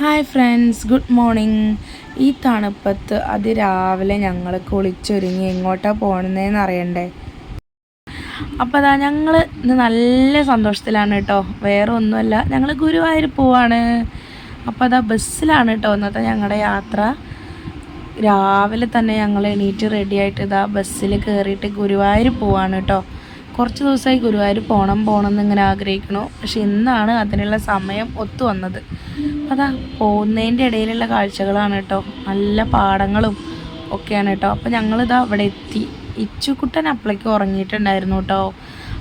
Hi friends good morning ഈ തണുപ്പത്ത് അതിരാവിലെ ഞങ്ങൾ കുളിച്ചൊരുങ്ങി എങ്ങോട്ടാണ് പോകണമെന്ന് അറിയണ്ടേ? അപ്പോൾ അതാ ഞങ്ങൾ ഇന്ന് നല്ല സന്തോഷത്തിലാണ് കേട്ടോ വേറെ ഒന്നുമല്ല ഞങ്ങൾ ഗുരുവായൂർ പോവാണ്. അപ്പോൾ അതാ ബസ്സിലാണ് കേട്ടോ ഇന്നത്തെ ഞങ്ങളുടെ യാത്ര. രാവിലെ തന്നെ ഞങ്ങൾ എണീറ്റ് റെഡി ആയിട്ട് ഇതാ ബസ്സിൽ കയറിയിട്ട് ഗുരുവായൂർ പോവാണ് കേട്ടോ കുറച്ച് ദിവസമായി ഗുരുവായൂർ പോകണം പോകണം എന്നിങ്ങനെ ആഗ്രഹിക്കണു. പക്ഷെ ഇന്നാണ് അതിനുള്ള സമയം ഒത്തു വന്നത്. അതാ പോകുന്നതിന്റെ ഇടയിലുള്ള കാഴ്ചകളാണ് കേട്ടോ. നല്ല പാടങ്ങളും ഒക്കെയാണ് കേട്ടോ. അപ്പോൾ ഞങ്ങളിതാ അവിടെ എത്തി. ഇച്ചുക്കുട്ടൻ അപ്പളേക്ക് ഉറങ്ങിയിട്ടുണ്ടായിരുന്നു കേട്ടോ.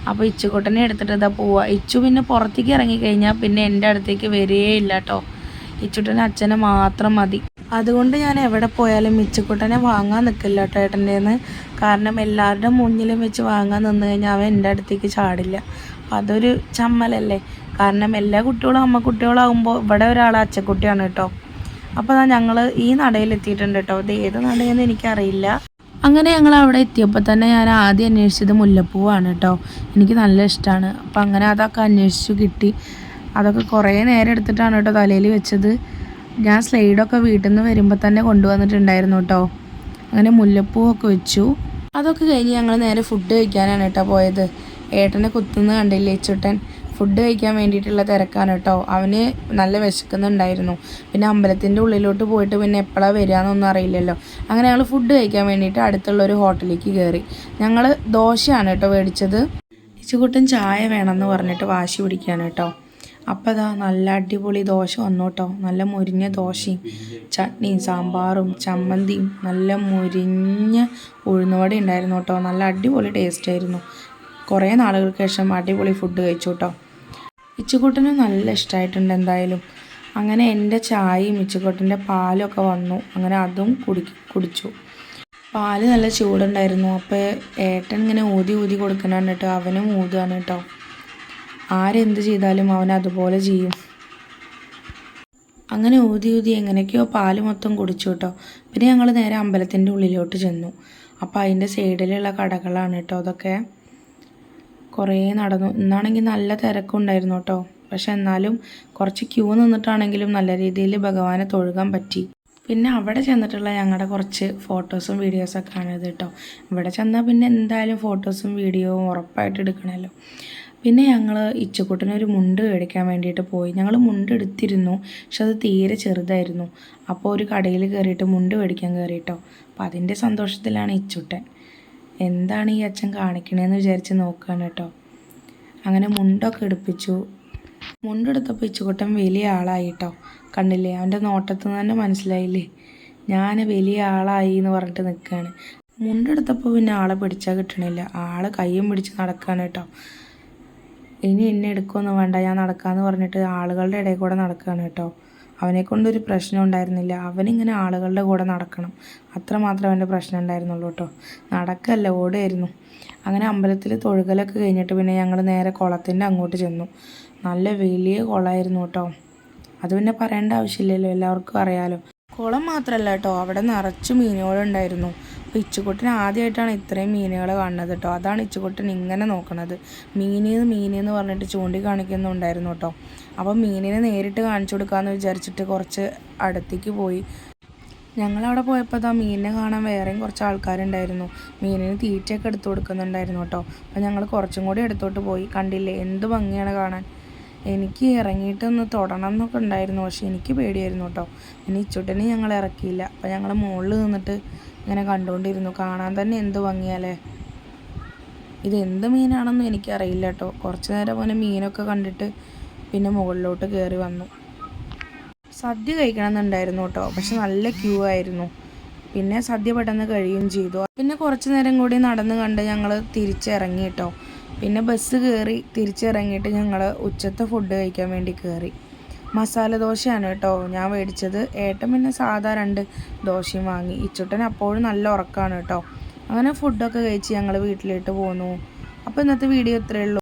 അപ്പോൾ ഇച്ചുക്കുട്ടനെ എടുത്തിട്ട് ഇതാ പോവുക ഇച്ചു പിന്നെ പുറത്തേക്ക് ഇറങ്ങിക്കഴിഞ്ഞാൽ പിന്നെ എന്റെ അടുത്തേക്ക് വരികയില്ല കേട്ടോ. ഇച്ചുട്ടന്റെ അച്ഛനെ മാത്രം മതി. അതുകൊണ്ട് ഞാൻ എവിടെ പോയാലും ഇച്ചുക്കുട്ടനെ വാങ്ങാൻ നിൽക്കില്ല കേട്ടോ ഏട്ടന്റെ കാരണം എല്ലാവരുടെ മുന്നിലും വെച്ച് വാങ്ങാൻ നിന്ന് കഴിഞ്ഞാൽ അവൻ എന്റെ അടുത്തേക്ക് ചാടില്ല. അതൊരു ചമ്മലല്ലേ? കാരണം എല്ലാ കുട്ടികളും അമ്മ കുട്ടികളാകുമ്പോൾ ഇവിടെ ഒരാൾ അച്ചക്കുട്ടിയാണ് കേട്ടോ. അപ്പോൾ അതാ ഞങ്ങൾ ഈ നടയിൽ എത്തിയിട്ടുണ്ട് കേട്ടോ. അത് ഏത് നടയെന്ന് എനിക്കറിയില്ല. അങ്ങനെ ഞങ്ങൾ അവിടെ എത്തിയപ്പോൾ തന്നെ ഞാൻ ആദ്യം അന്വേഷിച്ചത് മുല്ലപ്പൂവാണ് കേട്ടോ. എനിക്ക് നല്ല ഇഷ്ടമാണ് അപ്പോൾ അങ്ങനെ അതൊക്കെ അന്വേഷിച്ചു കിട്ടി. അതൊക്കെ കുറേ നേരം എടുത്തിട്ടാണ് കേട്ടോ തലയിൽ വെച്ചത്. ഞാൻ സ്ലൈഡൊക്കെ വീട്ടിൽ നിന്ന് വരുമ്പോൾ തന്നെ കൊണ്ടുവന്നിട്ടുണ്ടായിരുന്നു കേട്ടോ. അങ്ങനെ മുല്ലപ്പൂവൊക്കെ വെച്ചു. അതൊക്കെ കഴിഞ്ഞ് ഞങ്ങൾ നേരെ ഫുഡ് കഴിക്കാനാണ് കേട്ടോ പോയത്. ഏട്ടനെ കുത്തുന്നത് കണ്ടില്ലേ ചുട്ടൻ? ഫുഡ് കഴിക്കാൻ വേണ്ടിയിട്ടുള്ള തിരക്കാണ് കേട്ടോ. അവന് നല്ല വിശക്കുന്നുണ്ടായിരുന്നു. പിന്നെ അമ്പലത്തിന്റെ ഉള്ളിലോട്ട് പോയിട്ട് പിന്നെ എപ്പോഴാണ് വരികയെന്നൊന്നും അറിയില്ലല്ലോ. അങ്ങനെ ഞങ്ങൾ ഫുഡ് കഴിക്കാൻ വേണ്ടിയിട്ട് അടുത്തുള്ള ഒരു ഹോട്ടലിലേക്ക് കയറി ഞങ്ങൾ ദോശയാണ് കേട്ടോ മേടിച്ചത്. ഇച്ചുകൂട്ടൻ ചായ വേണമെന്ന് പറഞ്ഞിട്ട് വാശി പിടിക്കുകയാണ് കേട്ടോ. അപ്പോൾ അതാ നല്ല അടിപൊളി ദോശ വന്നു കേട്ടോ. നല്ല മുരിഞ്ഞ ദോശയും ചട്നിയും സാമ്പാറും ചമ്മന്തിയും നല്ല മുരിഞ്ഞ ഉഴുന്നുവട ഉണ്ടായിരുന്നു കേട്ടോ. നല്ല അടിപൊളി ടേസ്റ്റ് ആയിരുന്നു. കുറേ നാളുകൾക്ക് ശേഷം അടിപൊളി ഫുഡ് കഴിച്ചു കേട്ടോ ഇച്ചുകൂട്ടനും നല്ല ഇഷ്ടമായിട്ടുണ്ട് എന്തായാലും. അങ്ങനെ എന്റെ ചായയും ഇച്ചുകൂട്ടന്റെ പാലും ഒക്കെ വന്നു. അങ്ങനെ അതും കുടി കുടിച്ചു. പാൽ നല്ല ചൂടുണ്ടായിരുന്നു. അപ്പോൾ ഏട്ടൻ ഇങ്ങനെ ഊതി ഊതി കൊടുക്കണമെന്ന് കേട്ടോ അവനും ഊതുകയാണ് കേട്ടോ ആരെന്ത് ചെയ്താലും അവൻ അതുപോലെ ചെയ്യും. അങ്ങനെ ഊതി ഊതി എങ്ങനെയൊക്കെയോ പാൽ മൊത്തം കുടിച്ചു കേട്ടോ പിന്നെ ഞങ്ങൾ നേരെ അമ്പലത്തിന്റെ ഉള്ളിലോട്ട് ചെന്നു. അപ്പോൾ അതിന്റെ സൈഡിലുള്ള കടകളാണ് കേട്ടോ അതൊക്കെ. കുറേ നടന്നു. ഇന്നാണെങ്കിൽ നല്ല തിരക്കുണ്ടായിരുന്നു കേട്ടോ. പക്ഷെ എന്നാലും കുറച്ച് ക്യൂ നിന്നിട്ടാണെങ്കിലും നല്ല രീതിയിൽ ഭഗവാനെ തൊഴുകാൻ പറ്റി. പിന്നെ അവിടെ ചെന്നിട്ടുള്ള ഞങ്ങളുടെ കുറച്ച് ഫോട്ടോസും വീഡിയോസൊക്കെ ആണ് ഇത് കേട്ടോ. ഇവിടെ ചെന്നാൽ പിന്നെ എന്തായാലും ഫോട്ടോസും വീഡിയോയും ഉറപ്പായിട്ട് എടുക്കണമല്ലോ. പിന്നെ ഞങ്ങൾ ഇച്ചക്കൂട്ടിനൊരു മുണ്ട് മേടിക്കാൻ വേണ്ടിയിട്ട് പോയി. ഞങ്ങൾ മുണ്ട് എടുത്തിരുന്നു. പക്ഷെ അത് തീരെ ചെറുതായിരുന്നു. അപ്പോൾ ഒരു കടയിൽ കയറിയിട്ട് മുണ്ട് മേടിക്കാൻ കയറിയിട്ടോ അപ്പോൾ അതിന്റെ സന്തോഷത്തിലാണ് ഇച്ചുട്ടൻ. എന്താണ് ഈ അച്ഛൻ കാണിക്കണേന്ന് വിചാരിച്ച് നോക്കുകയാണ് കേട്ടോ. അങ്ങനെ മുണ്ടൊക്കെ എടുപ്പിച്ചു. മുണ്ടെടുത്തപ്പോൾ ഇച്ചുകുട്ടൻ വലിയ ആളായി കേട്ടോ. കണ്ടില്ലേ? അവന്റെ നോട്ടത്തിൽ നിന്ന് തന്നെ മനസ്സിലായില്ലേ? ഞാൻ വലിയ ആളായി എന്ന് പറഞ്ഞിട്ട് നിൽക്കുകയാണ് മുണ്ടെടുത്തപ്പോൾ പിന്നെ ആളെ പിടിച്ചാൽ കിട്ടണില്ല. ആൾ കയ്യും പിടിച്ച് നടക്കുകയാണ് കേട്ടോ. ഇനി എന്നെ എടുക്കുമൊന്നും വേണ്ട. ഞാൻ നടക്കാമെന്ന് പറഞ്ഞിട്ട് ആളുകളുടെ ഇടയിൽ കൂടെ നടക്കുകയാണ് കേട്ടോ. അവനെ കൊണ്ടൊരു പ്രശ്നം ഉണ്ടായിരുന്നില്ല. അവനിങ്ങനെ ആളുകളുടെ കൂടെ നടക്കണം. അത്രമാത്രം അവന്റെ പ്രശ്നം ഉണ്ടായിരുന്നുള്ളൂ കേട്ടോ. നടക്കല്ല ഓടുമായിരുന്നു അങ്ങനെ അമ്പലത്തിൽ തൊഴുകലൊക്കെ കഴിഞ്ഞിട്ട് പിന്നെ ഞങ്ങൾ നേരെ കുളത്തിന്റെ അങ്ങോട്ട് ചെന്നു. നല്ല വലിയ കുളമായിരുന്നു കേട്ടോ. അത് പിന്നെ പറയേണ്ട ആവശ്യമില്ലല്ലോ. എല്ലാവർക്കും അറിയാലോ. കുളം മാത്രമല്ല കേട്ടോ. അവിടെ നിറച്ച് മീനുകളുണ്ടായിരുന്നു. അപ്പോൾ ഇച്ചുകുട്ടൻ ആദ്യമായിട്ടാണ് ഇത്രയും മീനുകളെ കാണുന്നത് കേട്ടോ. അതാണ് ഇച്ചുകുട്ടൻ ഇങ്ങനെ നോക്കണത്. മീനിന്ന് മീനെന്ന് പറഞ്ഞിട്ട് ചൂണ്ടിക്കാണിക്കുന്നുണ്ടായിരുന്നു കേട്ടോ. അപ്പോൾ മീനിനെ നേരിട്ട് കാണിച്ചു കൊടുക്കാമെന്ന് വിചാരിച്ചിട്ട് കുറച്ച് അടുത്തേക്ക് പോയി. ഞങ്ങളവിടെ പോയപ്പോൾ ആ മീനിനെ കാണാൻ വേറെയും കുറച്ച് ആൾക്കാരുണ്ടായിരുന്നു. മീനിന് തീറ്റയൊക്കെ എടുത്തു കൊടുക്കുന്നുണ്ടായിരുന്നു കേട്ടോ. അപ്പോൾ ഞങ്ങൾ കുറച്ചും കൂടി എടുത്തോട്ട് പോയി. കണ്ടില്ലേ എന്ത് ഭംഗിയാണ് കാണാൻ. എനിക്ക് ഇറങ്ങിയിട്ടൊന്ന് തൊടണം എന്നൊക്കെ ഉണ്ടായിരുന്നു പക്ഷെ എനിക്ക് പേടിയായിരുന്നു കേട്ടോ. ഇനി ഇച്ചുട്ടനെ ഞങ്ങൾ ഇറക്കിയില്ല. അപ്പോൾ ഞങ്ങൾ മുകളിൽ നിന്നിട്ട് ഇങ്ങനെ കണ്ടുകൊണ്ടിരുന്നു കാണാൻ തന്നെ എന്ത് ഭംഗിയാലേ ഇത് എന്ത് മീനാണെന്നും എനിക്കറിയില്ല കേട്ടോ. കുറച്ച് നേരം പോലെ മീനൊക്കെ കണ്ടിട്ട് പിന്നെ മുകളിലോട്ട് കയറി വന്നു. സദ്യ കഴിക്കണമെന്നുണ്ടായിരുന്നു കേട്ടോ. പക്ഷെ നല്ല ക്യൂ ആയിരുന്നു. പിന്നെ സദ്യ പെട്ടെന്ന് കഴിയുകയും ചെയ്തു. പിന്നെ കുറച്ച് നേരം കൂടി നടന്ന് കണ്ട് ഞങ്ങൾ തിരിച്ചിറങ്ങി കേട്ടോ. പിന്നെ ബസ് കയറി തിരിച്ചിറങ്ങിയിട്ട് ഞങ്ങൾ ഉച്ചത്തെ ഫുഡ് കഴിക്കാൻ വേണ്ടി കയറി മസാല ദോശയാണ് കേട്ടോ ഞാൻ മേടിച്ചത് ഏട്ടൻ പിന്നെ സാധാ രണ്ട് ദോശയും വാങ്ങി. ഇച്ചുട്ടൻ അപ്പോഴും നല്ല ഉറക്കമാണ് കേട്ടോ. അങ്ങനെ ഫുഡൊക്കെ കഴിച്ച് ഞങ്ങൾ വീട്ടിലോട്ട് പോന്നു. അപ്പോൾ ഇന്നത്തെ വീഡിയോ ഇത്രയേ ഉള്ളൂ.